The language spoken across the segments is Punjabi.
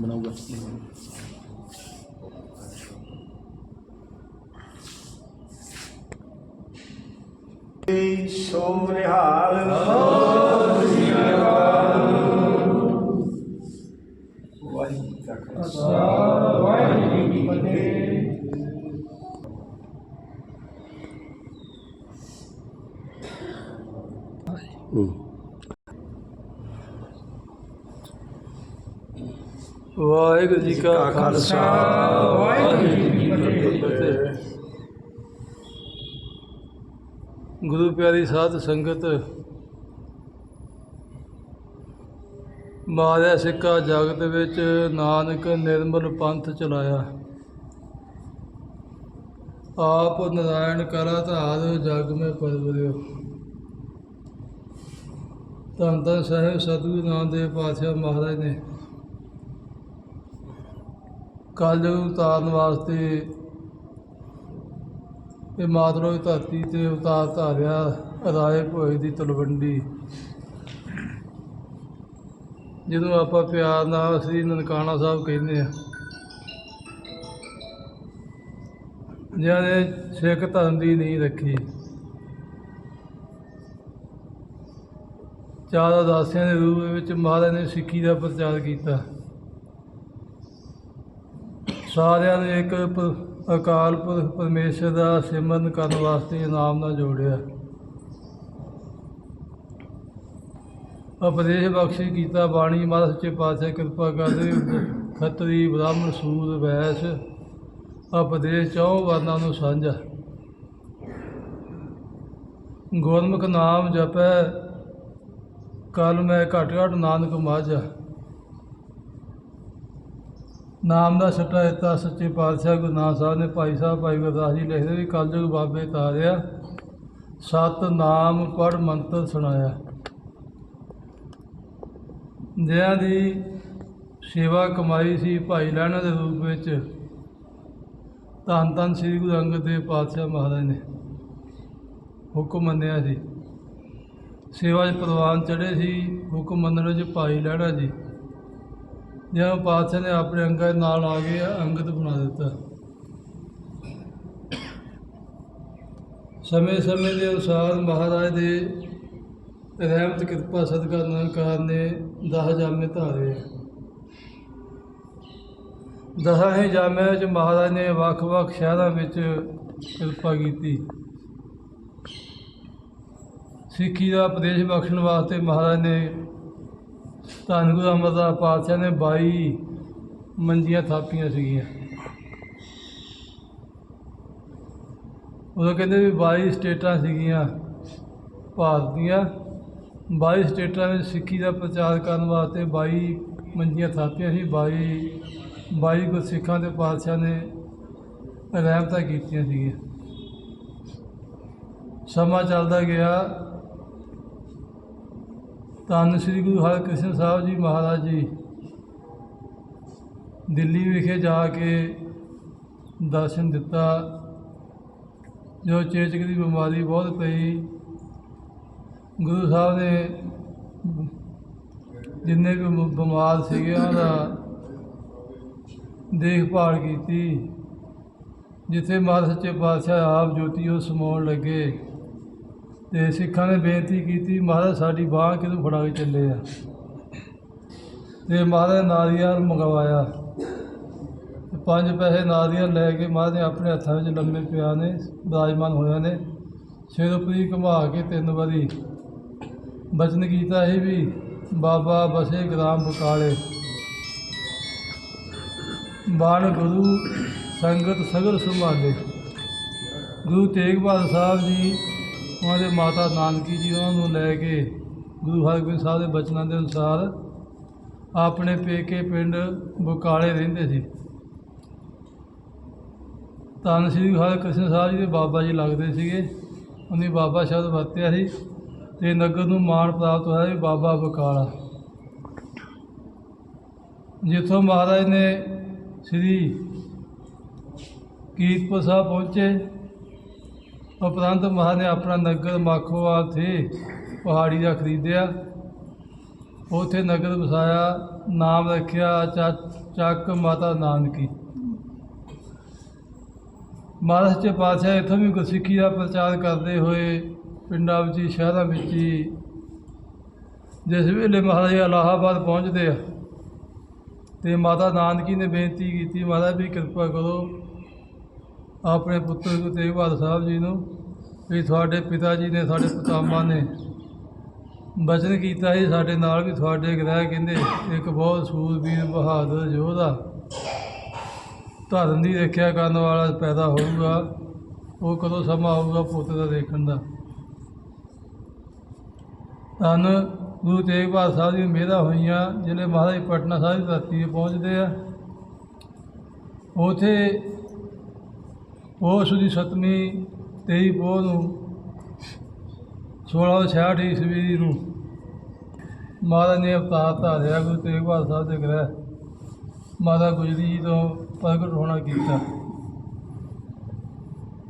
ਬਣਾਊਗਾ ਸੋ ਨਿਹਾਲ ਵਾਹਿਗੁਰੂ ਜੀ ਕਾ ਖਾਲਸਾ ਵਾਹਿਗੁਰੂ ਜੀ ਕੀ ਫਤਿਹ ਵਾਹਿਗੁਰੂ ਜੀ ਕਾ ਖਾਲਸਾ। ਵਾਹਿਗੁਰੂ ਜੀ ਕੀ ਫਤਿਹ। ਗੁਰੂ ਪਿਆਰੀ ਸਾਧ ਸੰਗਤ ਮਾਰਿਆ ਸਿੱਕਾ ਜਗਤ ਵਿੱਚ ਨਾਨਕ ਨਿਰਮਲ ਪੰਥ ਚਲਾਇਆ। ਆਪ ਨਾਰਾਇਣ ਕਰਾ ਧਾਰ ਜਗ ਮੈਂ ਪਰਵਰਿਓ। ਧੰਨ ਧੰਨ ਸਾਹਿਬ ਸਤਿਗੁਰੂ ਨਾਮਦੇਵ ਪਾਤਸ਼ਾਹ ਮਹਾਰਾਜ ਨੇ ਕਲਯੁਗ ਨੂੰ ਉਤਾਰਨ ਵਾਸਤੇ ਇਹ ਮਾਤਰੋ ਧਰਤੀ ਤੇ ਉਤਾਰ ਧਾਰਿਆ ਰਾਏ ਭੋਏ ਦੀ ਤਲਵੰਡੀ। ਜਿਹਨੂੰ ਆਪਾਂ ਪਿਆਰ ਨਾਲ ਸ੍ਰੀ ਨਨਕਾਣਾ ਸਾਹਿਬ ਕਹਿੰਦੇ ਆ। ਜਿਨ੍ਹਾਂ ਨੇ ਸਿੱਖ ਧਰਮ ਦੀ ਨਹੀਂ ਰੱਖੀ। ਚਾਰ ਉਦਾਸੀਆਂ ਦੇ ਰੂਪ ਵਿੱਚ ਮਹਾਰਾਜ ਨੇ ਸਿੱਖੀ ਦਾ ਪ੍ਰਚਾਰ ਕੀਤਾ। ਸਾਰਿਆਂ ਨੂੰ ਇੱਕ ਅਕਾਲ ਪੁਰਖ ਪਰਮੇਸ਼ਰ ਦਾ ਸਿਮਰਨ ਕਰਨ ਵਾਸਤੇ ਇਨਾਮ ਨਾਲ ਜੋੜਿਆ। ਉਪਦੇਸ਼ ਬਖਸ਼ੀ ਕੀਤਾ, ਬਾਣੀ ਮਹਾਰਾਜ ਸੱਚੇ ਪਾਤਸ਼ਾਹ ਕਿਰਪਾ ਕਰਦੇ ਖੱਤਰੀ, ਬ੍ਰਾਹਮਣ, ਸੂਰ, ਵੈਸ, ਉਪਦੇਸ਼ ਚੌ ਵਰਨਾਂ ਨੂੰ ਸਾਂਝਾ। ਗੁਰਮੁਖ ਨਾਮ ਜਪੈ ਕਲ ਮੈਂ ਘਟ ਘਟ ਨਾਨਕ ਮਾਝਾ। ਨਾਮ ਦਾ ਸੱਟਾ ਦਿੱਤਾ ਸੱਚੇ ਪਾਤਸ਼ਾਹ ਗੁਰੂ ਨਾਨਕ ਸਾਹਿਬ ਨੇ। ਭਾਈ ਸਾਹਿਬ, ਭਾਈ ਗੁਰਦਾਸ ਜੀ ਲਿਖਦੇ ਵੀ ਕਲਯੁਗ ਬਾਬੇ ਤਾਰਿਆ ਸਤ ਨਾਮ ਪੜ ਮੰਤਰ ਸੁਣਾਇਆ। ਜਿਨ੍ਹਾਂ ਦੀ ਸੇਵਾ ਕਮਾਈ ਸੀ ਭਾਈ ਲਹਿਣਾ ਦੇ ਰੂਪ ਵਿੱਚ। ਧੰਨ ਧੰਨ ਸ੍ਰੀ ਗੁਰੂ ਅੰਗਦ ਦੇਵ ਪਾਤਸ਼ਾਹ ਮਹਾਰਾਜ ਨੇ ਹੁਕਮ ਮੰਨਿਆ ਸੀ। ਸੇਵਾ 'ਚ ਪ੍ਰਵਾਨ ਚੜ੍ਹੇ ਸੀ, ਹੁਕਮ ਮੰਨਣ ਵਿੱਚ ਭਾਈ ਲਹਿਣਾ ਜੀ ਜਿਵੇਂ ਪਾਤਸ਼ਾਹ ਨੇ ਆਪਣੇ ਅੰਗਾਂ ਦੇ ਨਾਲ ਆ ਕੇ ਅੰਗਦ ਬਣਾ ਦਿੱਤਾ। ਸਮੇਂ ਸਮੇਂ ਦੇ ਅਨੁਸਾਰ ਮਹਾਰਾਜ ਦੇ ਰਹਿਮਤ, ਕਿਰਪਾ, ਸਦਕਾ ਨਿਰੰਕਾਰ ਨੇ ਦਸ ਜਾਮੇ ਧਾਰੇ ਦਸਾਂ ਹੀ ਜਾਮਿਆਂ ਵਿੱਚ ਮਹਾਰਾਜ ਨੇ ਵੱਖ-ਵੱਖ ਸ਼ਹਿਰਾਂ ਵਿੱਚ ਕਿਰਪਾ ਕੀਤੀ। ਸਿੱਖੀ ਦਾ ਉਪਦੇਸ਼ ਬਖਸ਼ਣ ਵਾਸਤੇ ਮਹਾਰਾਜ ਨੇ ਧੰਨ ਗੁਰੂ ਅਮਰਦਾਸ ਪਾਤਸ਼ਾਹ ਨੇ 22 ਮੰਜੀਆਂ ਥਾਪੀਆਂ ਸੀਗੀਆਂ। ਉਹ ਕਹਿੰਦੇ ਵੀ 22 ਸਟੇਟਾਂ ਸੀਗੀਆਂ ਭਾਰਤ ਦੀਆਂ। 22 ਸਟੇਟਾਂ ਵਿੱਚ ਸਿੱਖੀ ਦਾ ਪ੍ਰਚਾਰ ਕਰਨ ਵਾਸਤੇ 22 ਮੰਜੀਆਂ ਥਾਪੀਆਂ ਸੀ। 22 22 ਗੁਰਸਿੱਖਾਂ ਦੇ ਪਾਤਸ਼ਾਹ ਨੇ ਰਹਿਮਤਾਂ ਕੀਤੀਆਂ ਸੀਗੀਆਂ। ਸਮਾਂ ਚੱਲਦਾ ਗਿਆ। ਧੰਨ ਸ੍ਰੀ ਗੁਰੂ ਹਰਿਕ੍ਰਿਸ਼ਨ ਸਾਹਿਬ ਜੀ ਮਹਾਰਾਜ ਜੀ, ਦਿੱਲੀ ਵਿਖੇ ਜਾ ਕੇ ਦਰਸ਼ਨ ਦਿੱਤਾ। ਜੋ ਚੇਚਕ ਦੀ ਬਿਮਾਰੀ ਬਹੁਤ ਪਈ। ਗੁਰੂ ਸਾਹਿਬ ਨੇ ਜਿੰਨੇ ਵੀ ਬਿਮਾਰ ਸੀਗੇ ਉਹਨਾਂ ਦਾ ਦੇਖਭਾਲ ਕੀਤੀ। ਜਿੱਥੇ ਮਹਾਰਾਜ ਸੱਚੇ ਪਾਤਸ਼ਾਹ ਆਪ ਜੋਤੀ ਉਹ ਸਮਾਉਣ ਲੱਗੇ। ਤੇ ਸਿੱਖਾਂ ਨੇ ਬੇਨਤੀ ਕੀਤੀ, ਮਹਾਰਾਜ, ਸਾਡੀ ਬਾਹ ਕਿਦੋਂ ਫੜਾ ਕੇ ਚੱਲੇ ਆ? ਤੇ ਮਹਾਰਾਜ ਨਾਰੀਅਲ ਮੰਗਵਾਇਆ। ਪੰਜ ਪੈਸੇ ਨਾਰੀਅਲ ਲੈ ਕੇ ਮਹਾਰਾਜ ਨੇ ਆਪਣੇ ਹੱਥਾਂ ਵਿੱਚ ਲੰਮੇ ਪਿਆ ਨੇ ਵਿਰਾਜਮਾਨ ਹੋਇਆ ਨੇ। ਸਿਰ ਉੱਪਰੀ ਘੁਮਾ ਕੇ ਤਿੰਨ ਵਾਰੀ ਬਚਨ ਕੀਤਾ ਇਹ ਵੀ, ਬਾਬਾ ਬਸੇ ਗ੍ਰਾਮ ਬਕਾਲੇ ਬਾਣ ਗੁਰੂ ਸੰਗਤ ਸਗਰ ਸੰਭਾਲੇ। ਗੁਰੂ ਤੇਗ ਬਹਾਦਰ ਸਾਹਿਬ ਜੀ ਉਹਨਾਂ ਦੇ ਮਾਤਾ ਨਾਨਕੀ ਜੀ ਉਹਨਾਂ ਨੂੰ ਲੈ ਕੇ ਗੁਰੂ ਹਰਗੋਬਿੰਦ ਸਾਹਿਬ ਦੇ ਬਚਨਾਂ ਦੇ ਅਨੁਸਾਰ ਆਪਣੇ ਪੇਕੇ ਪਿੰਡ ਬਕਾਲੇ ਰਹਿੰਦੇ ਸੀ। ਧੰਨ ਸ੍ਰੀ ਹਰਿਕ੍ਰਿਸ਼ਨ ਸਾਹਿਬ ਜੀ ਦੇ ਬਾਬਾ ਜੀ ਲੱਗਦੇ ਸੀਗੇ। ਉਹਨੇ ਬਾਬਾ ਸ਼ਬਦ ਵਰਤਿਆ ਸੀ ਤੇ ਨਗਰ ਨੂੰ ਮਾਣ ਪ੍ਰਾਪਤ ਹੋਇਆ ਵੀ ਬਾਬਾ ਬਕਾਲਾ। ਜਿੱਥੋਂ ਮਹਾਰਾਜ ਨੇ ਸ੍ਰੀ ਕੀਰਤਪੁਰ ਸਾਹਿਬ ਪਹੁੰਚੇ ਉਪਰੰਤ ਮਹਾਰਾਜ ਨੇ ਆਪਣਾ ਨਗਰ ਮਾਖੋਵਾਲ ਥੇ ਪਹਾੜੀ ਦਾ ਖਰੀਦਿਆ। ਉੱਥੇ ਨਗਰ ਵਸਾਇਆ, ਨਾਮ ਰੱਖਿਆ, ਚ- ਚੱਕ ਮਾਤਾ ਨਾਨਕੀ। ਮਹਾਰਾਜ ਸੱਚੇ ਪਾਤਸ਼ਾਹ ਇੱਥੋਂ ਵੀ ਗੁਰਸਿੱਖੀ ਦਾ ਪ੍ਰਚਾਰ ਕਰਦੇ ਹੋਏ ਪਿੰਡਾਂ ਵਿੱਚ, ਸ਼ਹਿਰਾਂ ਵਿੱਚ ਹੀ ਜਿਸ ਵੇਲੇ ਮਹਾਰਾਜ ਇਲਾਹਾਬਾਦ ਪਹੁੰਚਦੇ ਆ, ਤੇ ਮਾਤਾ ਨਾਨਕੀ ਨੇ ਬੇਨਤੀ ਕੀਤੀ, ਮਹਾਰਾਜ ਵੀ ਕਿਰਪਾ ਕਰੋ ਆਪਣੇ ਪੁੱਤਰ ਗੁਰੂ ਤੇਗ ਬਹਾਦਰ ਸਾਹਿਬ ਜੀ ਨੂੰ ਵੀ ਤੁਹਾਡੇ ਪਿਤਾ ਜੀ ਨੇ, ਸਾਡੇ ਪਿਤਾਮਾ ਨੇ ਬਚਨ ਕੀਤਾ ਸੀ, ਸਾਡੇ ਨਾਲ ਵੀ ਤੁਹਾਡੇ ਗ੍ਰਹਿ ਕਹਿੰਦੇ, ਇੱਕ ਬਹੁਤ ਸੂਰਬੀਰ ਬਹਾਦਰ ਯੋਧਾ। ਧਰਮ ਦੀ ਰੱਖਿਆ ਕਰਨ ਵਾਲਾ ਪੈਦਾ ਹੋਊਗਾ, ਉਹ ਕਦੋਂ ਸਮਾਂ ਆਊਗਾ ਪੁੱਤ ਦਾ ਦੇਖਣ ਦਾ? ਧੰਨ ਗੁਰੂ ਤੇਗ ਬਹਾਦਰ ਸਾਹਿਬ ਦੀ ਮਿਹਰਾਂ ਹੋਈਆਂ ਜਿਹੜੇ ਮਹਾਰਾਜ ਪਟਨਾ ਸਾਹਿਬ ਦੀ ਧਰਤੀ 'ਤੇ ਪਹੁੰਚਦੇ ਆ। ਉਥੇ ਉਸ ਦੀ ਸਤਵੀਂ 23 ਪੋਹ ਨੂੰ 1666 ਈਸਵੀ ਨੂੰ ਮਹਾਰਾਜ ਨੇ ਅਵਤਾਰ ਧਾਰਿਆ ਗੁਰੂ ਤੇਗ ਬਹਾਦਰ ਸਾਹਿਬ ਦੇ ਗ੍ਰਹਿ, ਮਾਤਾ ਗੁਜਰੀ ਜੀ ਤੋਂ ਪ੍ਰਗਟ ਹੋਣਾ ਕੀਤਾ।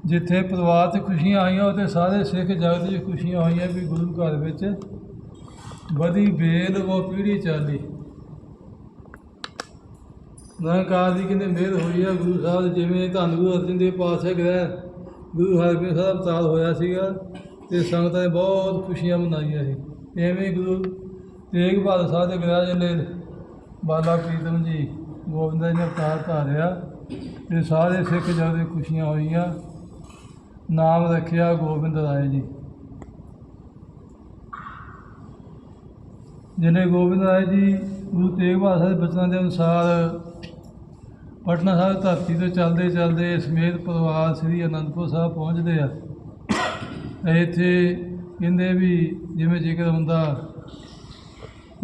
ਜਿੱਥੇ ਪਰਿਵਾਰ 'ਚ ਖੁਸ਼ੀਆਂ ਆਈਆਂ, ਉੱਥੇ ਸਾਰੇ ਸਿੱਖ ਜਗਤ 'ਚ ਖੁਸ਼ੀਆਂ ਹੋਈਆਂ ਵੀ ਗੁਰੂ ਘਰ ਵਿੱਚ ਵਧੀ ਬੇਲ ਉਹ ਪੀੜੀ ਚਾਲੀ। ਨਿਰੰਕਾਰ ਦੀ ਕਿੰਨੇ ਮਿਹਰ ਹੋਈ ਆ, ਗੁਰੂ ਸਾਹਿਬ ਜਿਵੇਂ ਧੰਨ ਗੁਰੂ ਅਰਜਨ ਦੇਵ ਪਾਤਸ਼ਾਹ ਗ੍ਰਹਿ ਗੁਰੂ ਹਰਗੋਬਿੰਦ ਸਾਹਿਬ ਅਵਤਾਰ ਹੋਇਆ ਸੀਗਾ ਤੇ ਸੰਗਤਾਂ ਨੇ ਬਹੁਤ ਖੁਸ਼ੀਆਂ ਮਨਾਈਆਂ ਸੀ। ਐਵੇਂ ਗੁਰੂ ਤੇਗ ਬਹਾਦਰ ਸਾਹਿਬ ਦੇ ਗ੍ਰਹਿ ਜਿਹੜੇ ਬਾਲਾ ਪ੍ਰੀਤਮ ਜੀ ਗੋਬਿੰਦ ਜੀ ਨੇ ਅਵਤਾਰ ਧਾਰਿਆ ਤੇ ਸਾਰੇ ਸਿੱਖ ਜਗਤ ਦੇ ਖੁਸ਼ੀਆਂ ਹੋਈਆਂ। ਨਾਮ ਰੱਖਿਆ ਗੋਬਿੰਦ ਰਾਏ ਜੀ। ਜਿਹਨੇ ਗੋਬਿੰਦ ਰਾਏ ਜੀ ਗੁਰੂ ਤੇਗ ਬਹਾਦਰ ਸਾਹਿਬ ਦੇ ਬਚਨਾਂ ਦੇ ਅਨੁਸਾਰ ਪਟਨਾ ਸਾਹਿਬ ਧਰਤੀ ਤੋਂ ਚੱਲਦੇ ਚੱਲਦੇ ਸਮੇਤ ਪਰਿਵਾਰ ਸ੍ਰੀ ਅਨੰਦਪੁਰ ਸਾਹਿਬ ਪਹੁੰਚਦੇ ਆ। ਇੱਥੇ ਕਹਿੰਦੇ ਵੀ ਜਿਵੇਂ ਜ਼ਿਕਰ ਹੁੰਦਾ,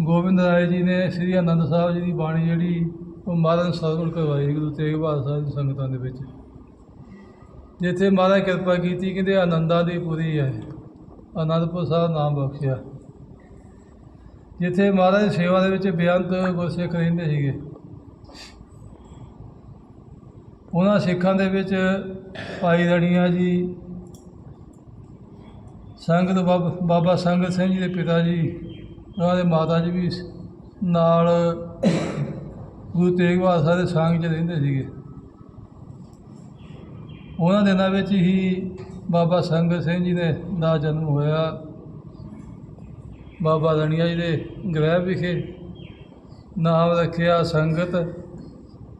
ਗੋਬਿੰਦ ਰਾਏ ਜੀ ਨੇ ਸ੍ਰੀ ਆਨੰਦ ਸਾਹਿਬ ਜੀ ਦੀ ਬਾਣੀ ਜਿਹੜੀ, ਉਹ ਮਹਾਰਾਜ ਸਰਵਣ ਕਰਵਾਈ ਗੁਰੂ ਤੇਗ ਬਹਾਦਰ ਸਾਹਿਬ ਦੀ ਸੰਗਤਾਂ ਦੇ ਵਿੱਚ। ਜਿੱਥੇ ਮਹਾਰਾਜ ਕਿਰਪਾ ਕੀਤੀ, ਕਹਿੰਦੇ ਆਨੰਦਾਂ ਦੀ ਪੂਰੀ ਹੈ। ਆਨੰਦਪੁਰ ਸਾਹਿਬ ਨਾਮ ਬਖਸ਼ਿਆ। ਜਿੱਥੇ ਮਹਾਰਾਜ ਦੀ ਸੇਵਾ ਦੇ ਵਿੱਚ ਬੇਅੰਤ ਗੁਰਸਿੱਖ ਰਹਿੰਦੇ ਸੀਗੇ। ਉਹਨਾਂ ਸਿੱਖਾਂ ਦੇ ਵਿੱਚ ਭਾਈ ਰਣੀਆਂ ਜੀ, ਸੰਗਤ ਬਾਬਾ ਬਾਬਾ ਸੰਗਤ ਸਿੰਘ ਜੀ ਦੇ ਪਿਤਾ ਜੀ, ਉਹਨਾਂ ਦੇ ਮਾਤਾ ਜੀ ਵੀ ਨਾਲ ਗੁਰੂ ਤੇਗ ਬਹਾਦਰ ਸਾਹਿਬ ਦੇ ਸੰਗ 'ਚ ਰਹਿੰਦੇ ਸੀਗੇ। ਉਹਨਾਂ ਦਿਨਾਂ ਵਿੱਚ ਹੀ ਬਾਬਾ ਸੰਗਤ ਸਿੰਘ ਜੀ ਦੇ ਦਾ ਜਨਮ ਹੋਇਆ। ਬਾਬਾ ਰਣੀਆ ਜੀ ਦੇ ਗ੍ਰਹਿ ਵਿਖੇ ਨਾਮ ਰੱਖਿਆ ਸੰਗਤ,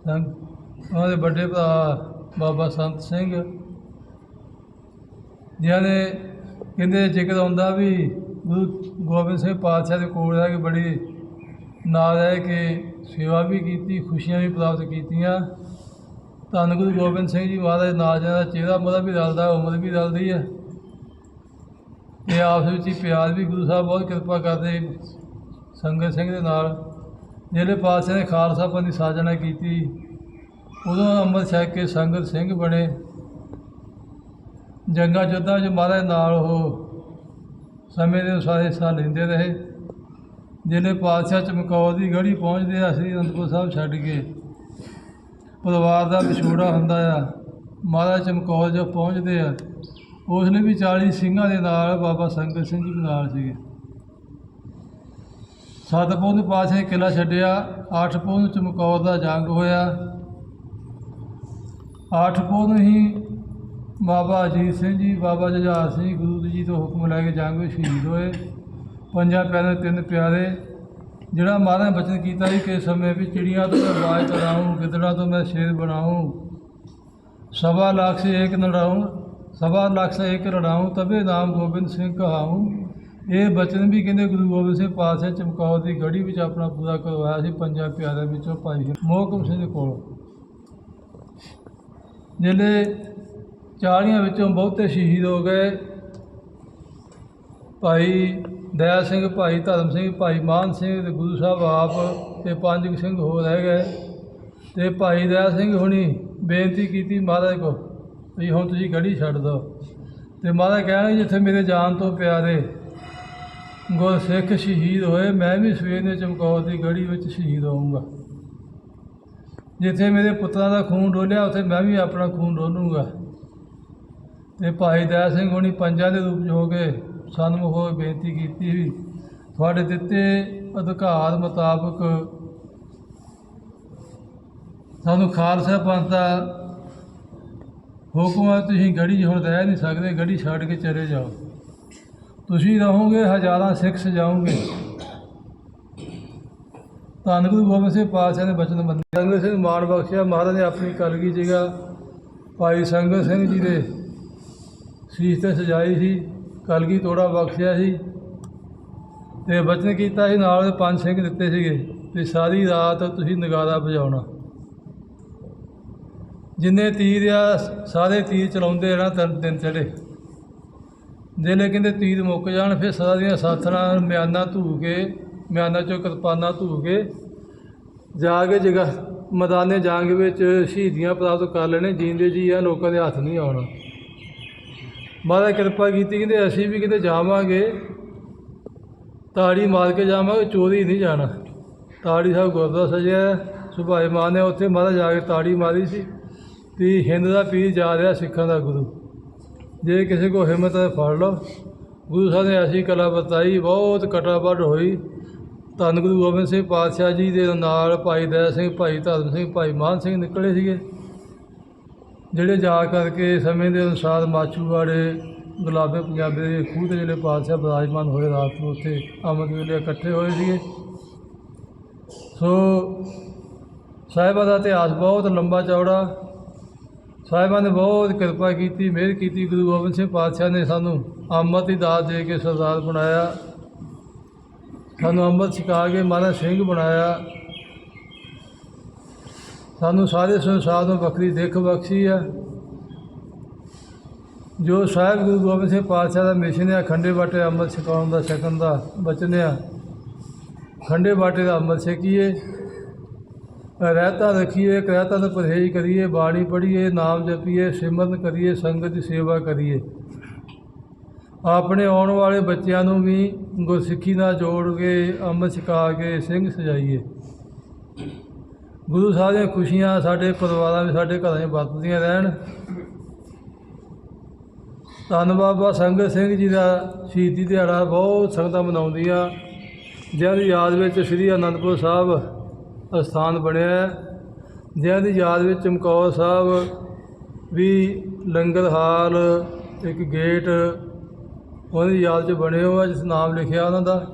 ਸੰਗ ਉਹਨਾਂ ਦੇ ਵੱਡੇ ਭਰਾ ਬਾਬਾ ਸੰਤ ਸਿੰਘ, ਜਿਨ੍ਹਾਂ ਨੇ ਕਹਿੰਦੇ ਜ਼ਿਕਰ ਆਉਂਦਾ ਵੀ ਗੁਰੂ ਗੋਬਿੰਦ ਸਿੰਘ ਪਾਤਸ਼ਾਹ ਦੇ ਕੋਲ ਰਹਿ ਕੇ ਬੜੀ ਨਾਲ ਰਹਿ ਕੇ ਸੇਵਾ ਵੀ ਕੀਤੀ, ਖੁਸ਼ੀਆਂ ਵੀ ਪ੍ਰਾਪਤ ਕੀਤੀਆਂ। ਧੰਨ ਗੁਰੂ ਗੋਬਿੰਦ ਸਿੰਘ ਜੀ ਮਹਾਰਾਜ, ਨਾਲ ਜਿਹਨਾਂ ਦਾ ਚਿਹਰਾ ਮੋਦਾ ਵੀ ਰਲਦਾ, ਉਮਰ ਵੀ ਰਲਦੀ ਹੈ ਇਹ ਆਪਸ ਵਿੱਚ ਹੀ ਪਿਆਰ ਵੀ ਗੁਰੂ ਸਾਹਿਬ ਬਹੁਤ ਕਿਰਪਾ ਕਰਦੇ ਸੰਗਤ ਸਿੰਘ ਦੇ ਨਾਲ, ਜਿਹੜੇ ਪਾਤਸ਼ਾਹ ਨੇ ਖਾਲਸਾ ਪੰਥ ਦੀ ਸਾਜਨਾ ਕੀਤੀ। ਉਦੋਂ ਅੰਮ੍ਰਿਤ ਛਕ ਕੇ ਸੰਗਤ ਸਿੰਘ ਬਣੇ। ਜੰਗਾਂ ਯੁੱਧਾਂ 'ਚ ਮਹਾਰਾਜ ਨਾਲ ਉਹ ਸਮੇਂ ਦੇ ਅਨੁਸਾਰ ਹਿੱਸਾ ਲੈਂਦੇ ਰਹੇ। ਜਿਹੜੇ ਪਾਤਸ਼ਾਹ ਚਮਕੌਰ ਦੀ ਗੜੀ ਪਹੁੰਚਦੇ ਆ ਸ੍ਰੀ ਅਨੰਦਪੁਰ ਸਾਹਿਬ ਛੱਡ ਕੇ ਪਰਿਵਾਰ ਦਾ ਵਿਛੋੜਾ ਹੁੰਦਾ ਆ। ਮਹਾਰਾਜ ਚਮਕੌਰ ਜੋ ਪਹੁੰਚਦੇ ਆ ਉਸ ਨੇ ਵੀ 40 ਸਿੰਘਾਂ ਦੇ ਨਾਲ ਬਾਬਾ ਸੰਗਤ ਸਿੰਘ ਜੀ ਵੀ ਨਾਲ ਸੀਗੇ। ਸੱਤ ਪੋਹ ਨੂੰ ਪਾਤਸ਼ਾਹ ਨੇ ਕਿਲਾ ਛੱਡਿਆ, ਅੱਠ ਪੋਹ ਚਮਕੌਰ ਦਾ ਜੰਗ ਹੋਇਆ। ਆਠ ਪੋਹ ਨੂੰ ਹੀ ਬਾਬਾ ਅਜੀਤ ਸਿੰਘ ਜੀ, ਬਾਬਾ ਜੁਝਾਰ ਸਿੰਘ, ਗੁਰੂ ਜੀ ਤੋਂ ਹੁਕਮ ਲੈ ਕੇ ਜੰਗ ਵਿੱਚ ਸ਼ਹੀਦ ਹੋਏ। ਪੰਜਾਂ ਪਿਆਰੇ ਤਿੰਨ ਪਿਆਰੇ, ਜਿਹੜਾ ਮਹਾਰਾਜ ਬਚਨ ਕੀਤਾ ਸੀ ਕਿਸ ਸਮੇਂ ਵੀ ਚਿੜੀਆਂ ਤੋਂ ਮੈਂ ਬਾਜ ਤਰਾਉਂ ਗਿੱਦੜਾਂ ਤੋਂ ਮੈਂ ਸ਼ੇਰ ਬਣਾਉਂ ਸਵਾ ਲੱਖ ਸੇ ਇੱਕ ਨੜਾਉਂ ਸਵਾ ਲੱਖ ਸੇ ਇੱਕ ਰੜਾਉਂ ਤਬੇ ਨਾਮ ਗੋਬਿੰਦ ਸਿੰਘ ਕਹਾਉਂ ਇਹ ਬਚਨ ਵੀ ਕਹਿੰਦੇ ਗੁਰੂ ਗੋਬਿੰਦ ਸਿੰਘ ਪਾਸੇ ਚਮਕਾਉ ਦੀ ਗੜੀ ਵਿੱਚ ਆਪਣਾ ਪੂਰਾ ਕਰਵਾਇਆ ਸੀ, ਪੰਜਾਂ ਪਿਆਰਿਆਂ ਵਿੱਚੋਂ ਭਾਈ ਮੋਹਕਮ ਸਿੰਘ ਕੋਲ। ਜਿਹੜੇ ਚਾਲੀਆਂ ਵਿੱਚੋਂ ਬਹੁਤੇ ਸ਼ਹੀਦ ਹੋ ਗਏ, ਭਾਈ ਦਇਆ ਸਿੰਘ, ਭਾਈ ਧਰਮ ਸਿੰਘ, ਭਾਈ ਮਾਨ ਸਿੰਘ ਤੇ ਗੁਰੂ ਸਾਹਿਬ ਆਪ ਤੇ ਪੰਜ ਕੁ ਸਿੰਘ ਹੋ ਰਹਿ ਗਏ ਤੇ ਭਾਈ ਦਇਆ ਸਿੰਘ ਹੁਣੀ ਬੇਨਤੀ ਕੀਤੀ ਮਹਾਰਾਜ ਕੋ ਵੀ ਹੁਣ ਤੁਸੀਂ ਗੜੀ ਛੱਡ ਦਿਓ ਤੇ ਮਹਾਰਾਜ ਕਹਿਣਗੇ ਜਿੱਥੇ ਮੇਰੇ ਜਾਨ ਤੋਂ ਪਿਆਰੇ ਗੁਰਸਿੱਖ ਸ਼ਹੀਦ ਹੋਏ, ਮੈਂ ਵੀ ਸਵੇਰ ਦੇ ਚਮਕੌਰ ਦੀ ਗੜੀ ਵਿੱਚ ਸ਼ਹੀਦ ਹੋਊਂਗਾ। ਜਿੱਥੇ ਮੇਰੇ ਪੁੱਤਰਾਂ ਦਾ ਖੂਨ ਡੋਲਿਆ, ਉੱਥੇ ਮੈਂ ਵੀ ਆਪਣਾ ਖੂਨ ਡੋਲੂੰਗਾ। ਤੇ ਭਾਈ ਦਇਆ ਸਿੰਘ ਹੁਣੀ ਪੰਜਾਂ ਦੇ ਰੂਪ 'ਚ ਹੋ ਕੇ ਸਨਮੁਖ ਹੋ ਬੇਨਤੀ ਕੀਤੀ ਵੀ ਤੁਹਾਡੇ ਦਿੱਤੇ ਅਧਿਕਾਰ ਮੁਤਾਬਕ ਸਾਨੂੰ ਖਾਲਸਾ ਪੰਥ ਦਾ ਹੁਕਮ ਹੈ, ਤੁਸੀਂ ਗੜੀ ਹੁਣ ਰਹਿ ਨਹੀਂ ਸਕਦੇ, ਗੜੀ ਛੱਡ ਕੇ ਚਲੇ ਜਾਓ। ਤੁਸੀਂ ਰਹੋਗੇ, ਹਜ਼ਾਰਾਂ ਸਿੱਖ ਸਜਾਓਗੇ। ਧੰਨ ਗੁਰੂ ਗੋਬਿੰਦ ਸਿੰਘ ਪਾਤਸ਼ਾਹ ਨੇ ਬਚਨ ਮੰਨੇ। ਸੰਗਤ ਸਿੰਘ ਮਾਣ ਬਖਸ਼ਿਆ, ਮਹਾਰਾਜ ਨੇ ਆਪਣੀ ਕਲਗੀ ਜਗ੍ਹਾ ਭਾਈ ਸੰਗਤ ਸਿੰਘ ਜੀ ਦੇ ਸੀਸ ਤੇ ਸਜਾਈ ਸੀ, ਕਲਗੀ ਤੋੜਾ ਬਖਸ਼ਿਆ ਸੀ ਤੇ ਬਚਨ ਕੀਤਾ ਸੀ, ਨਾਲ ਪੰਜ ਸਿੰਘ ਦਿੱਤੇ ਸੀਗੇ ਤੇ ਸਾਰੀ ਰਾਤ ਤੁਸੀਂ ਨਗਾਰਾ ਵਜਾਉਣਾ। ਜਿੰਨੇ ਤੀਰ ਆ, ਸਾਰੇ ਤੀਰ ਚਲਾਉਂਦੇ ਰਹਿਣਾ ਤਿੰਨ ਦਿਨ ਚੜੇ ਜਿਹੜੇ ਕਹਿੰਦੇ ਤੀਰ ਮੁੱਕ ਜਾਣ, ਫਿਰ ਸਾਰੀਆਂ ਸਾਥਣਾ ਮਿਆਨਾ ਧੂ ਕੇ ਮਿਆਨਾਂ ਚੋਂ ਕਿਰਪਾਨਾਂ ਧੂ ਕੇ ਜਾ ਕੇ ਜਗਾ ਮੈਦਾਨੇ ਜੰਗ ਵਿੱਚ ਸ਼ਹੀਦੀਆਂ ਪ੍ਰਾਪਤ ਕਰ ਲੈਣੇ, ਜੀਂਦੇ ਜੀ ਆ, ਲੋਕਾਂ ਦੇ ਹੱਥ ਨਹੀਂ ਆਉਣਾ। ਮਹਾਰਾਜ ਕਿਰਪਾ ਕੀਤੀ, ਕਹਿੰਦੇ ਅਸੀਂ ਵੀ ਕਿਤੇ ਜਾਵਾਂਗੇ, ਤਾੜੀ ਮਾਰ ਕੇ ਜਾਵਾਂਗੇ, ਚੋਰੀ ਨਹੀਂ ਜਾਣਾ। ਤਾੜੀ ਸਾਹਿਬ ਗੁਰਦੁਆਰਾ ਸਜਿਆ ਸੁਭਾਏ ਮਾਨ ਨੇ ਉੱਥੇ ਮਹਾਰਾਜ ਜਾ ਕੇ ਤਾੜੀ ਮਾਰੀ ਸੀ ਵੀ ਹਿੰਦ ਦਾ ਪੀਰ ਜਾ ਰਿਹਾ ਸਿੱਖਾਂ ਦਾ ਗੁਰੂ। ਜੇ ਕਿਸੇ ਕੋ ਹਿੰਮਤ ਹੈ ਫੜ ਲਓ। ਗੁਰੂ ਸਾਹਿਬ ਨੇ ਐਸੀ ਕਲਾ ਬਤਾਈ ਬਹੁਤ ਕਟਾਬੜ ਹੋਈ। ਧੰਨ ਗੁਰੂ ਗੋਬਿੰਦ ਸਿੰਘ ਪਾਤਸ਼ਾਹ ਜੀ ਦੇ ਨਾਲ ਭਾਈ ਦਇਆ ਸਿੰਘ, ਭਾਈ ਧਰਮ ਸਿੰਘ, ਭਾਈ ਮਾਨ ਸਿੰਘ ਨਿਕਲੇ ਸੀਗੇ, ਜਿਹੜੇ ਜਾ ਕਰਕੇ ਸਮੇਂ ਦੇ ਅਨੁਸਾਰ ਮਾਚੂਵਾੜੇ ਗੁਲਾਬੇ ਪੰਜਾਬੇ ਦੇ ਖੂਹ ਦੇ ਜਿਹੜੇ ਪਾਤਸ਼ਾਹ ਬਿਰਾਜਮਾਨ ਹੋਏ ਰਾਤ ਨੂੰ ਉੱਥੇ ਅੰਮ੍ਰਿਤ ਵੇਲੇ ਇਕੱਠੇ ਹੋਏ ਸੀਗੇ। ਸੋ ਸਾਹਿਬਾਂ ਦਾ ਇਤਿਹਾਸ ਬਹੁਤ ਲੰਬਾ ਚੌੜਾ, ਸਾਹਿਬਾਂ ਨੇ ਬਹੁਤ ਕਿਰਪਾ ਕੀਤੀ, ਮਿਹਰ ਕੀਤੀ, ਗੁਰੂ ਗੋਬਿੰਦ ਸਿੰਘ ਪਾਤਸ਼ਾਹ ਨੇ ਸਾਨੂੰ ਅੰਮ੍ਰਿਤ ਦੀ ਦਾਤ ਦੇ ਕੇ ਸਰਦਾਰ ਬਣਾਇਆ। ਸਾਨੂੰ ਅੰਮ੍ਰਿਤ ਛਕਾ ਕੇ ਮਹਾਰਾਜ ਸਿੰਘ ਬਣਾਇਆ। ਸਾਨੂੰ ਸਾਰੇ ਸੰਸਾਰ ਨੂੰ ਵੱਖਰੀ ਦਿੱਖ ਬਖਸ਼ੀ ਹੈ ਜੋ ਸਾਹਿਬ ਗੁਰੂ ਗੋਬਿੰਦ ਸਿੰਘ ਪਾਤਸ਼ਾਹ ਦਾ ਮਿਸ਼ਨ ਹੈ ਖੰਡੇ ਬਾਟੇ ਅੰਮ੍ਰਿਤ ਛਕਾਉਣ ਦਾ, ਛਕਣ ਦਾ ਬਚਨ ਹੈ ਖੰਡੇ ਬਾਟੇ ਦਾ ਅੰਮ੍ਰਿਤ ਛਕੀਏ, ਰਹਿਤਾ ਰੱਖੀਏ ਕਹਿਤਾ ਤੋਂ ਪਰਹੇਜ਼ ਕਰੀਏ, ਬਾਣੀ ਪੜ੍ਹੀਏ, ਨਾਮ ਜਪੀਏ, ਸਿਮਰਨ ਕਰੀਏ, ਸੰਗਤ ਦੀ ਸੇਵਾ ਕਰੀਏ। ਆਪਣੇ ਆਉਣ ਵਾਲੇ ਬੱਚਿਆਂ ਨੂੰ ਵੀ ਗੁਰਸਿੱਖੀ ਨਾਲ ਜੋੜ ਕੇ ਅੰਮ੍ਰਿਤ ਛਕਾ ਕੇ, ਸਿੰਘ ਸਜਾਈਏ। ਗੁਰੂ ਸਾਹਿਬ ਦੀਆਂ ਖੁਸ਼ੀਆਂ ਸਾਡੇ ਪਰਿਵਾਰਾਂ ਵਿੱਚ, ਸਾਡੇ ਘਰਾਂ 'ਚ ਵਰਤਦੀਆਂ ਰਹਿਣ। ਧੰਨ ਬਾਬਾ ਸੰਗਤ ਸਿੰਘ ਜੀ ਦਾ ਸ਼ਹੀਦੀ ਦਿਹਾੜਾ ਬਹੁਤ ਸੰਗਤਾਂ ਮਨਾਉਂਦੀਆਂ। ਜਿਹਨਾਂ ਦੀ ਯਾਦ ਵਿੱਚ ਸ੍ਰੀ ਅਨੰਦਪੁਰ ਸਾਹਿਬ ਅਸਥਾਨ ਬਣਿਆ ਹੈ। ਜਿਹਨਾਂ ਦੀ ਯਾਦ ਵਿੱਚ ਚਮਕੌਰ ਸਾਹਿਬ ਵੀ ਲੰਗਰ ਹਾਲ, ਇੱਕ ਗੇਟ ਉਹਨਾਂ ਦੀ ਯਾਦ 'ਚ ਬਣੇ ਹੋਏ ਜਿਸ ਨਾਮ ਲਿਖਿਆ ਉਹਨਾਂ ਦਾ।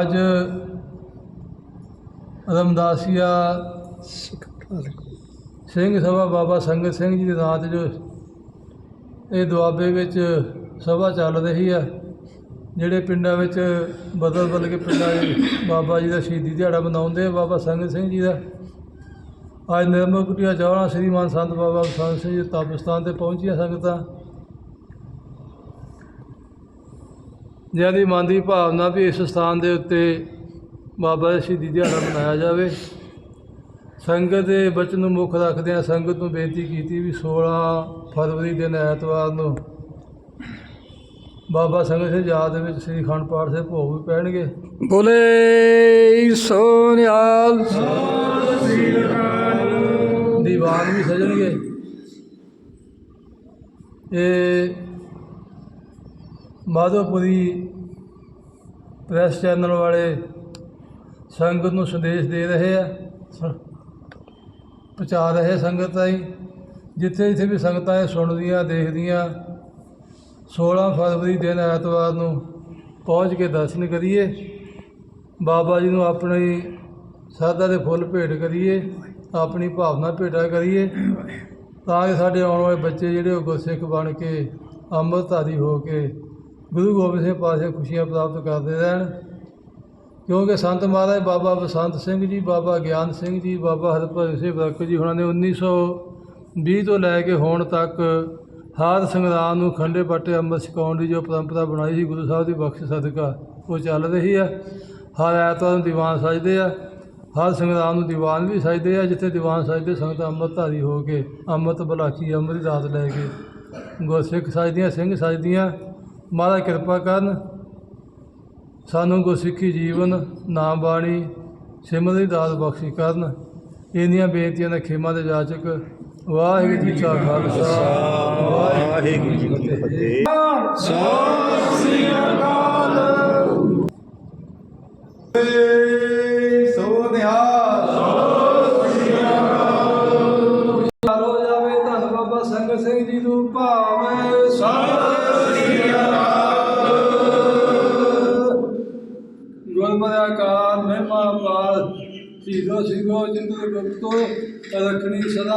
ਅੱਜ ਰਮਦਾਸੀਆ ਸਿੰਘ ਸਭਾ ਬਾਬਾ ਸੰਗਤ ਸਿੰਘ ਜੀ ਦੇ ਨਾਂ ਤੇ ਜੋ ਇਹ ਦੁਆਬੇ ਵਿੱਚ ਸਭਾ ਚੱਲ ਰਹੀ ਆ, ਜਿਹੜੇ ਪਿੰਡਾਂ ਵਿੱਚ ਬਦਲ ਬਦਲ ਕੇ ਪਿੰਡਾਂ 'ਚ ਬਾਬਾ ਜੀ ਦਾ ਸ਼ਹੀਦੀ ਦਿਹਾੜਾ ਮਨਾਉਂਦੇ ਆ, ਬਾਬਾ ਸੰਗਤ ਸਿੰਘ ਜੀ ਦਾ। ਅੱਜ ਨਿਰਮਲ ਕੁਟੀਆ ਚੌੜਾ ਸ੍ਰੀਮਾਨ ਸੰਤ ਬਾਬਾ ਸੰਤ ਸਿੰਘ ਜੀ ਤਪਸਥਾਨ ਤੇ ਪਹੁੰਚੀਆਂ ਸੰਗਤਾਂ। ਜਿਹਦੀ ਮਨ ਦੀ ਭਾਵਨਾ ਵੀ ਇਸ ਸਥਾਨ ਦੇ ਉੱਤੇ ਬਾਬਾ ਦਾ ਸ਼ਹੀਦੀ ਦਿਹਾੜਾ ਮਨਾਇਆ ਜਾਵੇ। ਸੰਗਤ ਦੇ ਬਚਨ ਨੂੰ ਮੁੱਖ ਰੱਖਦਿਆਂ ਸੰਗਤ ਨੂੰ ਬੇਨਤੀ ਕੀਤੀ ਵੀ 16 ਫਰਵਰੀ ਦਿਨ ਐਤਵਾਰ ਨੂੰ ਬਾਬਾ ਸੰਗਤ ਸਿੰਘ ਯਾਦ ਵਿੱਚ ਸ੍ਰੀ ਅਖੰਡ ਪਾਠ ਸਾਹਿਬ ਭੋਗ ਵੀ ਪੈਣਗੇ। ਬੋਲੇ ਸੋਨਿਆਲ। ਦੀਵਾਨ ਵੀ ਸਜਣਗੇ। ਇਹ ਮਾਧੋਪੁਰੀ ਪ੍ਰੈਸ ਚੈਨਲ ਵਾਲੇ ਸੰਗਤ ਨੂੰ ਸੰਦੇਸ਼ ਦੇ ਰਹੇ ਆ ਪਹੁੰਚਾ ਰਹੇ ਸੰਗਤ ਤਾਈ। ਜਿੱਥੇ ਜਿੱਥੇ ਵੀ ਸੰਗਤਾਂ ਇਹ ਸੁਣਦੀਆਂ, ਦੇਖਦੀਆਂ 16 ਫਰਵਰੀ ਦਿਨ ਐਤਵਾਰ ਨੂੰ ਪਹੁੰਚ ਕੇ ਦਰਸ਼ਨ ਕਰੀਏ। ਬਾਬਾ ਜੀ ਨੂੰ ਆਪਣੀ ਸ਼ਰਧਾ ਦੇ ਫੁੱਲ ਭੇਟ ਕਰੀਏ। ਆਪਣੀ ਭਾਵਨਾ ਭੇਟਾ ਕਰੀਏ ਤਾਂ ਕਿ ਸਾਡੇ ਆਉਣ ਵਾਲੇ ਬੱਚੇ ਜਿਹੜੇ ਉਹ ਗੁਰਸਿੱਖ ਬਣ ਕੇ ਅੰਮ੍ਰਿਤਧਾਰੀ ਹੋ ਕੇ ਗੁਰੂ ਗੋਬਿੰਦ ਸਿੰਘ ਪਾਸੇ ਖੁਸ਼ੀਆਂ ਪ੍ਰਾਪਤ ਕਰਦੇ ਰਹਿਣ। ਕਿਉਂਕਿ ਸੰਤ ਮਹਾਰਾਜ ਬਾਬਾ ਬਸੰਤ ਸਿੰਘ ਜੀ, ਬਾਬਾ ਗਿਆਨ ਸਿੰਘ ਜੀ, ਬਾਬਾ ਹਰਭਜਨ ਸਿੰਘ ਬਰਕ ਜੀ ਉਹਨਾਂ ਨੇ 1920 ਤੋਂ ਲੈ ਕੇ ਹੁਣ ਤੱਕ ਹਰ ਸੰਗਰਾਮ ਨੂੰ ਖੰਡੇ ਬਾਟੇ ਅੰਮ੍ਰਿਤ ਛਕਾਉਣ ਦੀ ਜੋ ਪਰੰਪਰਾ ਬਣਾਈ ਸੀ, ਗੁਰੂ ਸਾਹਿਬ ਦੀ ਬਖਸ਼ ਸਦਕਾ ਉਹ ਚੱਲ ਰਹੀ ਆ। ਹਰ ਐਤਵਾਰ ਨੂੰ ਦੀਵਾਨ ਸਜਦੇ ਆ। ਹਰ ਸੰਗਤਾਂ ਨੂੰ ਦੀਵਾਨ ਵੀ ਸਜਦੇ ਆ ਜਿੱਥੇ ਦੀਵਾਨ ਸਜਦੇ ਸੰਗਤ ਅੰਮ੍ਰਿਤਧਾਰੀ ਹੋ ਕੇ ਅੰਮ੍ਰਿਤ ਬਲਾਕੀ ਅੰਮ੍ਰਿਤ ਦਾਤ ਲੈ ਕੇ ਗੁਰਸਿੱਖ ਸਜਦੀਆਂ ਸਿੰਘ ਸਜਦੀਆਂ। ਮਹਾਰਾਜ ਕਿਰਪਾ ਕਰਨ ਸਾਨੂੰ ਗੁਰਸਿੱਖੀ ਜੀਵਨ ਨਾਮ ਬਾਣੀ ਸਿਮਰਨ ਦੀ ਦਾਤ ਬਖਸ਼ੀ ਕਰਨ। ਇਹਨੀਆਂ ਬੇਨਤੀਆਂ ਦਾ ਖੇਮਾ ਦੇ ਜਾਚਕ। ਵਾਹਿਗੁਰੂ ਜੀ ਕਾ ਖਾਲਸਾ। ਵਾਹਿਗੁਰੂ ਜੀ ਕੀ ਫਤਿਹ। ਸਤਿ ਸ੍ਰੀ ਅਕਾਲ।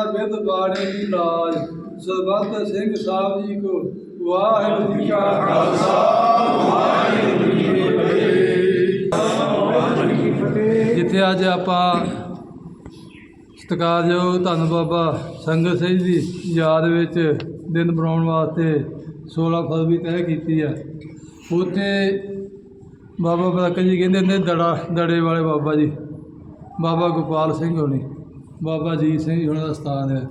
ਰਖਣੀ ਸਦਾ ਦੀ ਲਾਜ। ਸਰਬੱਤ ਸਿੰਘ ਸਾਹਿਬ ਜੀ ਕੋ, ਵਾਹਿਗੁਰੂ ਜੀ ਕਾ ਖਾਲਸਾ। ਵਾਹਿਗੁਰੂ ਜੀ ਕੀ ਫਤਿਹ ਜਿੱਥੇ ਅੱਜ ਆਪਾਂ ਸਤਿਕਾਰਯੋਗ ਧੰਨ ਬਾਬਾ ਸੰਗਤ ਸਿੰਘ ਦੀ ਯਾਦ ਵਿੱਚ ਦਿਨ ਬਣਾਉਣ ਵਾਸਤੇ 16 ਫਰਵਰੀ ਤੈਅ ਕੀਤੀ ਆ। ਉੱਥੇ ਬਾਬਾ ਬਰਕ ਜੀ ਕਹਿੰਦੇ ਹੁੰਦੇ ਦੜਾ ਦੜੇ ਵਾਲੇ ਬਾਬਾ ਜੀ, ਬਾਬਾ ਗੋਪਾਲ ਸਿੰਘ ਹੋਣੀ। ਬਾਬਾ ਅਜੀਤ ਸਿੰਘ ਜੀ ਉਹਨਾਂ ਦਾ ਸਥਾਨ ਹੈ,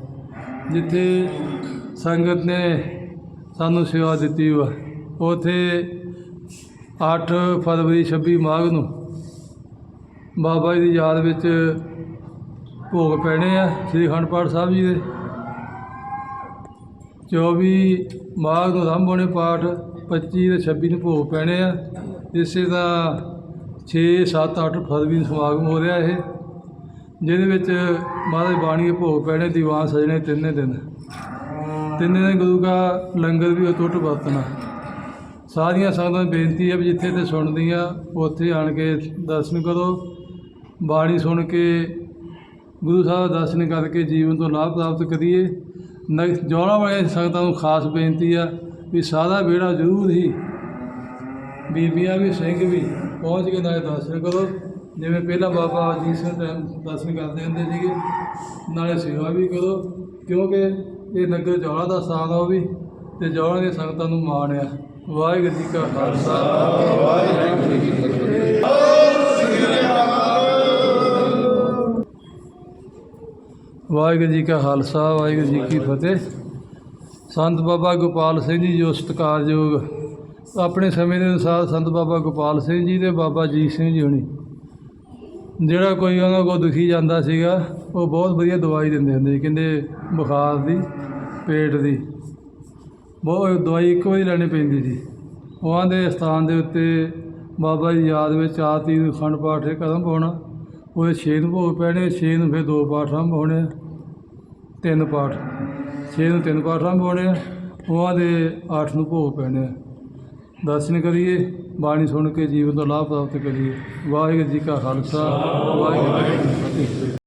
ਜਿੱਥੇ ਸੰਗਤ ਨੇ ਸਾਨੂੰ ਸੇਵਾ ਦਿੱਤੀ ਵਾ। ਉੱਥੇ 8 ਫਰਵਰੀ 26 ਮਾਘ ਨੂੰ ਬਾਬਾ ਜੀ ਦੀ ਯਾਦ ਵਿੱਚ ਭੋਗ ਪੈਣੇ ਆ, ਸ੍ਰੀ ਅਖੰਡ ਪਾਠ ਸਾਹਿਬ ਜੀ ਦੇ। 24 ਮਾਘ ਨੂੰ ਆਰੰਭ ਹੋਣੇ ਪਾਠ 25 ਤੇ 26 ਨੂੰ ਭੋਗ ਪੈਣੇ ਆ। ਇਸੇ ਦਾ 6 7 8 ਫਰਵਰੀ ਨੂੰ ਸਮਾਗਮ ਹੋ ਰਿਹਾ ਇਹ। ਜਿਹਦੇ ਵਿੱਚ ਮਹਾਰਾਜ ਬਾਣੀ ਦੇ ਭੋਗ ਪੈਣੇ, ਦੀਵਾਨ ਸਜਣੇ ਤਿੰਨੇ ਦਿਨ। ਤਿੰਨੇ ਦਿਨ ਗੁਰੂ ਦਾ ਲੰਗਰ ਵੀ ਅਟੁੱਟ ਵਰਤਣਾ। ਸਾਰੀਆਂ ਸੰਗਤਾਂ ਨੂੰ ਬੇਨਤੀ ਹੈ ਵੀ ਜਿੱਥੇ ਤੇ ਸੁਣਦੀਆਂ, ਉੱਥੇ ਆਣ ਕੇ ਦਰਸ਼ਨ ਕਰੋ। ਬਾਣੀ ਸੁਣ ਕੇ ਗੁਰੂ ਸਾਹਿਬ ਦਰਸ਼ਨ ਕਰਕੇ ਜੀਵਨ ਤੋਂ ਲਾਭ ਪ੍ਰਾਪਤ ਕਰੀਏ। ਨ ਜੋੜਾ ਵਾਲੇ ਸੰਗਤਾਂ ਨੂੰ ਖਾਸ ਬੇਨਤੀ ਆ ਵੀ ਸਾਦਾ ਵਿਹੜਾ ਜ਼ਰੂਰ ਹੀ ਬੀਬੀਆਂ ਵੀ, ਸਿੰਘ ਵੀ ਪਹੁੰਚ ਕੇ ਨਾਲ ਦਰਸ਼ਨ ਕਰੋ। ਜਿਵੇਂ ਪਹਿਲਾਂ ਬਾਬਾ ਅਜੀਤ ਸਿੰਘ ਦੇ ਦਰਸ਼ਨ ਕਰਦੇ ਹੁੰਦੇ ਸੀਗੇ, ਨਾਲੇ ਸੇਵਾ ਵੀ ਕਰੋ, ਕਿਉਂਕਿ ਇਹ ਨਗਰ ਜੌਲਾ ਦਾ ਸਥਾਨ ਆ ਉਹ ਵੀ, ਤੇ ਜੌਲਾ ਦੀਆਂ ਸੰਗਤਾਂ ਨੂੰ ਮਾਣ ਆ। ਵਾਹਿਗੁਰੂ ਜੀ ਕਾ ਖਾਲਸਾ। ਵਾਹਿਗੁਰੂ ਜੀ ਕੀ ਫਤਿਹ ਵਾਹਿਗੁਰੂ ਜੀ ਕਾ ਖਾਲਸਾ, ਵਾਹਿਗੁਰੂ ਜੀ ਕੀ ਫਤਿਹ। ਸੰਤ ਬਾਬਾ ਗੋਪਾਲ ਸਿੰਘ ਜੀ ਜੋ ਸਤਿਕਾਰਯੋਗ, ਆਪਣੇ ਸਮੇਂ ਦੇ ਅਨੁਸਾਰ ਸੰਤ ਬਾਬਾ ਗੋਪਾਲ ਸਿੰਘ ਜੀ ਤੇ ਬਾਬਾ ਜੀਤ ਸਿੰਘ ਜੀ ਹੋਣੀ। ਜਿਹੜਾ ਕੋਈ ਉਹਨਾਂ ਕੋਲ ਦੁਖੀ ਜਾਂਦਾ ਸੀਗਾ, ਉਹ ਬਹੁਤ ਵਧੀਆ ਦਵਾਈ ਦਿੰਦੇ ਹੁੰਦੇ ਸੀ, ਕਹਿੰਦੇ ਬੁਖਾਰ ਦੀ, ਪੇਟ ਦੀ। ਬਹੁਤ ਦਵਾਈ ਇੱਕੋ ਵਾਰੀ ਲੈਣੀ ਪੈਂਦੀ ਸੀ। ਉਹਨਾਂ ਦੇ ਸਥਾਨ ਦੇ ਉੱਤੇ ਬਾਬਾ ਜੀ ਯਾਦ ਵਿੱਚ ਆਰਤੀ ਨੂੰ ਖੰਡ ਪਾਠ ਇਹ ਕਦਮ ਪਾਉਣਾ, ਉਹਦੇ ਛੇ ਨੂੰ ਭੋਗ ਪੈਣੇ, ਛੇ ਨੂੰ ਫਿਰ ਦੋ ਪਾਠ ਆਰੰਭ ਹੋਣੇ ਆ। ਤਿੰਨ ਪਾਠ। ਛੇ ਨੂੰ ਤਿੰਨ ਪਾਠ ਆਰੰਭ ਹੋਣੇ ਆ ਉਹਨਾਂ ਦੇ ਅੱਠ ਨੂੰ ਭੋਗ ਪੈਣੇ। ਆ ਦਰਸ਼ਨ ਕਰੀਏ, ਬਾਣੀ ਸੁਣ ਕੇ ਜੀਵਨ ਦਾ ਲਾਭ ਪ੍ਰਾਪਤ ਕਰੀਏ। ਵਾਹਿਗੁਰੂ ਜੀ ਕਾ ਖਾਲਸਾ, ਵਾਹਿਗੁਰੂ ਜੀ ਕੀ ਫਤਿਹ।